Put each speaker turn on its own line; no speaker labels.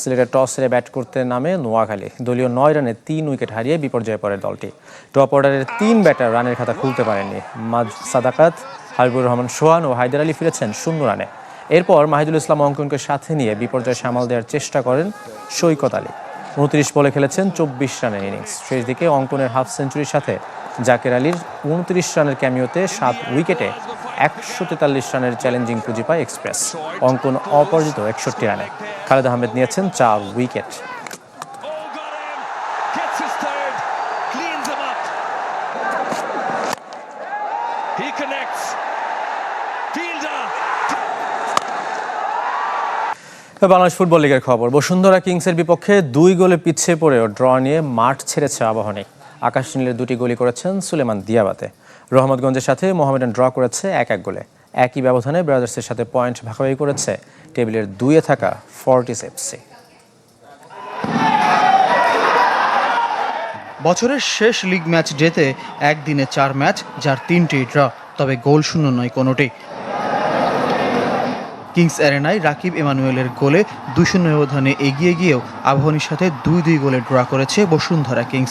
সিলেটে টস হেরে ব্যাট করতে নামে নোয়াখালী। দলীয় নয় রানে তিন উইকেট হারিয়ে বিপর্যয়ে পড়ে দলটি। টপ অর্ডারের তিন ব্যাটার রানের খাতা খুলতে পারেননি মাজ সাদাকাত, হাবিবুর রহমান সোহান ও হায়দার আলী ফিরেছেন শূন্য রানে। এরপর মাহিদুল ইসলাম অঙ্কনকে সাথে নিয়ে বিপর্যয় সামাল দেওয়ার চেষ্টা করেন সৈকত আলী। উনত্রিশ বলে খেলেছেন চব্বিশ রানের ইনিংস। শেষ দিকে অঙ্কনের হাফ সেঞ্চুরির সাথে জাকের আলীর উনত্রিশ রানের ক্যামিওতে সাত উইকেটে একশো তেতাল্লিশ রানের চ্যালেঞ্জিং পুঁজি পায় এক্সপ্রেস। অঙ্কন অপরাজিত একষট্টি রানে। খালেদ আহমেদ নিয়েছেন চার উইকেট. বাংলাদেশ ফুটবল লিগের খবর। বসুন্ধরা কিংসের বিপক্ষে দুই গোলে পিছিয়ে পড়েও ড্র নিয়ে মাঠ ছেড়েছে আবাহনী। আকাশ নীলের দুটি গোলই করেছেন সুলেমান দিয়াবাতে। রহমতগঞ্জের সাথে মোহামেডান ড্র করেছে এক এক গোলে। একই ব্যবধানে ব্রাদার্সের সাথে পয়েন্ট ভাগাভাগি করেছে টেবিলের দুইয়ে থাকা ফর্টিস এফসি।
বছরের শেষ লিগ ম্যাচ ডেতে একদিনে চার ম্যাচ, যার তিনটি ড্র, তবে গোল শূন্য নয় কোনোটি। কিংস অ্যারেনায় রাকিব এমানুয়েলের গোলে দুই শূন্য ব্যবধানে এগিয়ে গিয়েও আবাহনীর সাথে দুই দুই গোলে ড্র করেছে বসুন্ধরা কিংস।